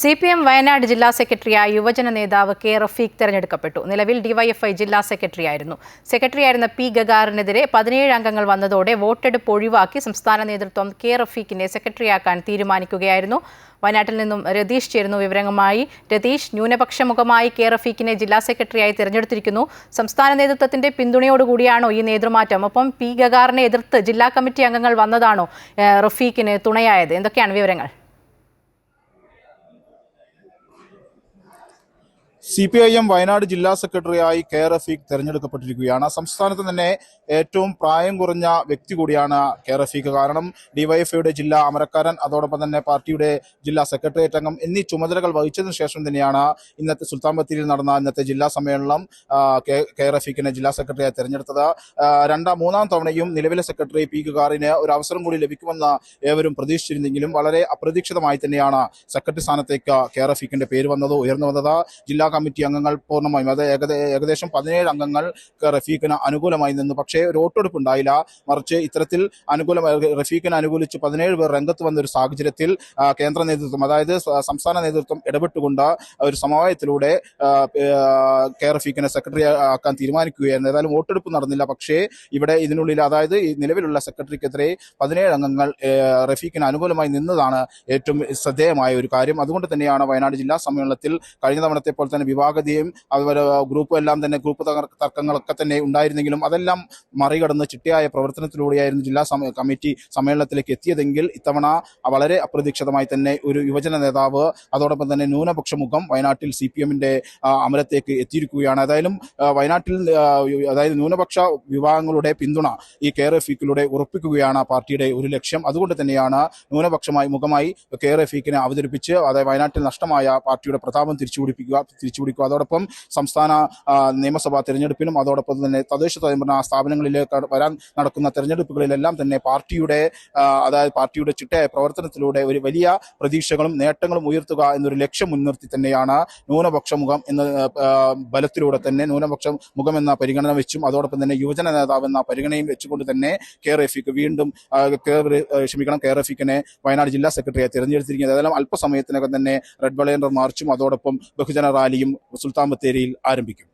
C P M Wayanad ജില്ലാ സെക്രട്ടറിയായി യുവജന നേതാവ് കെ റഫീഖ് തെരഞ്ഞെടുക്കപ്പെട്ടു. നിലവിൽ ഡിവൈഎഫ്ഐ ജില്ലാ സെക്രട്ടറിയായിരുന്നു. സെക്രട്ടറിയായിരുന്ന പി ഗഗാറിനെതിരെ പതിനേഴ് അംഗങ്ങൾ വന്നതോടെ വോട്ടെടുപ്പ് ഒഴിവാക്കി സംസ്ഥാന നേതൃത്വം കെ റഫീഖിനെ സെക്രട്ടറിയാക്കാൻ തീരുമാനിക്കുകയായിരുന്നു. വയനാട്ടിൽ നിന്നും രതീഷ് ചേരുന്നു വിവരങ്ങളുമായി. രതീഷ് ന്യൂനപക്ഷ മുഖമായി കെ റഫീഖിനെ ജില്ലാ സെക്രട്ടറിയായി തിരഞ്ഞെടുത്തിരിക്കുന്നു. സംസ്ഥാന നേതൃത്വത്തിന്റെ പിന്തുണയോടുകൂടിയാണോ ഈ നേതൃമാറ്റം? ഒപ്പം പി ഗഗാറിനെ എതിർത്ത് ജില്ലാ കമ്മിറ്റി അംഗങ്ങൾ വന്നതാണോ റഫീഖിന് തുണയായത്? എന്തൊക്കെയാണ് വിവരങ്ങൾ? C P I M Wayanad ജില്ലാ സെക്രട്ടറിയായി കെ റഫീഖ് തെരഞ്ഞെടുക്കപ്പെട്ടിരിക്കുകയാണ്. സംസ്ഥാനത്ത് തന്നെ ഏറ്റവും പ്രായം കുറഞ്ഞ വ്യക്തി കൂടിയാണ് കെ റഫീഖ്. കാരണം ഡിവൈഎഫ്ഐയുടെ ജില്ലാ അമരക്കാരൻ അതോടൊപ്പം തന്നെ പാർട്ടിയുടെ ജില്ലാ സെക്രട്ടേറിയറ്റ് അംഗം എന്നീ ചുമതലകൾ വഹിച്ചതിന് ശേഷം തന്നെയാണ് ഇന്നത്തെ സുൽത്താൻ ബത്തേരിയിൽ നടന്ന ഇന്നത്തെ ജില്ലാ സമ്മേളനം കെ റഫീഖിനെ ജില്ലാ സെക്രട്ടറിയായി തെരഞ്ഞെടുത്തത്. രണ്ടാം മൂന്നാം തവണയും നിലവിലെ സെക്രട്ടറി പി കുകാറിന് ഒരു അവസരം കൂടി ലഭിക്കുമെന്ന് ഏവരും പ്രതീക്ഷിച്ചിരുന്നെങ്കിലും വളരെ അപ്രതീക്ഷിതമായി തന്നെയാണ് സെക്രട്ടറി സ്ഥാനത്തേക്ക് കെ റഫീഖിന്റെ പേര് വന്നത് ഉയർന്നു വന്നത്. ജില്ലാ കമ്മിറ്റി അംഗങ്ങൾ പൂർണമായും അത് ഏകദേശം പതിനേഴ് അംഗങ്ങൾ റഫീഖിന് അനുകൂലമായി നിന്നു. പക്ഷേ ഒരു വോട്ടെടുപ്പ് ഉണ്ടായില്ല. മറിച്ച് ഇത്തരത്തിൽ അനുകൂലമായി റഫീഖിനെ അനുകൂലിച്ച് പതിനേഴ് പേർ രംഗത്ത് വന്ന ഒരു സാഹചര്യത്തിൽ കേന്ദ്ര നേതൃത്വം അതായത് സംസ്ഥാന നേതൃത്വം ഇടപെട്ടുകൊണ്ട് ഒരു സമവായത്തിലൂടെ കെ റഫീഖിനെ സെക്രട്ടറി ആക്കാൻ തീരുമാനിക്കുകയായിരുന്നു. ഏതായാലും വോട്ടെടുപ്പ് നടന്നില്ല. പക്ഷേ ഇവിടെ ഇതിനുള്ളിൽ അതായത് നിലവിലുള്ള സെക്രട്ടറിക്കെതിരെ പതിനേഴ് അംഗങ്ങൾ റഫീഖിന് അനുകൂലമായി നിന്നതാണ് ഏറ്റവും ശ്രദ്ധേയമായ ഒരു കാര്യം. അതുകൊണ്ട് തന്നെയാണ് വയനാട് ജില്ലാ സമ്മേളനത്തിൽ കഴിഞ്ഞ തവണത്തെ പോലെ തന്നെ വിഭാഗതയും അതുപോലെ ഗ്രൂപ്പും എല്ലാം തന്നെ ഗ്രൂപ്പ് തർക്കങ്ങളൊക്കെ തന്നെ ഉണ്ടായിരുന്നെങ്കിലും അതെല്ലാം മറികടന്ന് ചിട്ടയായ പ്രവർത്തനത്തിലൂടെയായിരുന്നു ജില്ലാ കമ്മിറ്റി സമ്മേളനത്തിലേക്ക് എത്തിയതെങ്കിൽ ഇത്തവണ വളരെ അപ്രതീക്ഷിതമായി തന്നെ ഒരു യുവജന നേതാവ് അതോടൊപ്പം തന്നെ ന്യൂനപക്ഷ മുഖം വയനാട്ടിൽ സി പി എമ്മിന്റെ അമരത്തേക്ക് എത്തിയിരിക്കുകയാണ്. ഏതായാലും വയനാട്ടിൽ അതായത് ന്യൂനപക്ഷ വിഭാഗങ്ങളുടെ പിന്തുണ ഈ കെ ഇക്കിലൂടെ ഉറപ്പിക്കുകയാണ് പാർട്ടിയുടെ ഒരു ലക്ഷ്യം. അതുകൊണ്ട് തന്നെയാണ് ന്യൂനപക്ഷമായി മുഖമായി കെ ഇക്കിനെ അവതരിപ്പിച്ച് അതായത് വയനാട്ടിൽ നഷ്ടമായ പാർട്ടിയുടെ പ്രതാപം തിരിച്ചുപിടിപ്പിക്കുക തിരിച്ചുപിടിക്കുക അതോടൊപ്പം സംസ്ഥാന നിയമസഭാ തെരഞ്ഞെടുപ്പിനും അതോടൊപ്പം തന്നെ തദ്ദേശ സ്വയംഭരണ സ്ഥാപനങ്ങളിലേക്ക് വരാൻ നടക്കുന്ന തെരഞ്ഞെടുപ്പുകളിലെല്ലാം തന്നെ പാർട്ടിയുടെ അതായത് പാർട്ടിയുടെ ചിട്ടയായ പ്രവർത്തനത്തിലൂടെ ഒരു വലിയ പ്രതീക്ഷകളും നേട്ടങ്ങളും ഉയർത്തുക എന്നൊരു ലക്ഷ്യം മുൻനിർത്തി തന്നെയാണ് ന്യൂനപക്ഷ മുഖം എന്ന ബലത്തിലൂടെ തന്നെ ന്യൂനപക്ഷ മുഖം എന്ന പരിഗണന വെച്ചും അതോടൊപ്പം തന്നെ യുവജന നേതാവ് എന്ന പരിഗണനയും വെച്ചുകൊണ്ട് തന്നെ കെ റഫീഖ് വീണ്ടും ക്ഷമിക്കണം കെ റഫീഖിനെ വയനാട് ജില്ലാ സെക്രട്ടറിയായി തിരഞ്ഞെടുത്തിരിക്കുന്നത്. ഏതായാലും അല്പസമയത്തിനകം തന്നെ റെഡ് വളയണ്ടർ മാർച്ചും അതോടൊപ്പം ബഹുജന റാലിയും സുൽത്താൻ ബത്തേരിയിൽ ആരംഭിക്കും.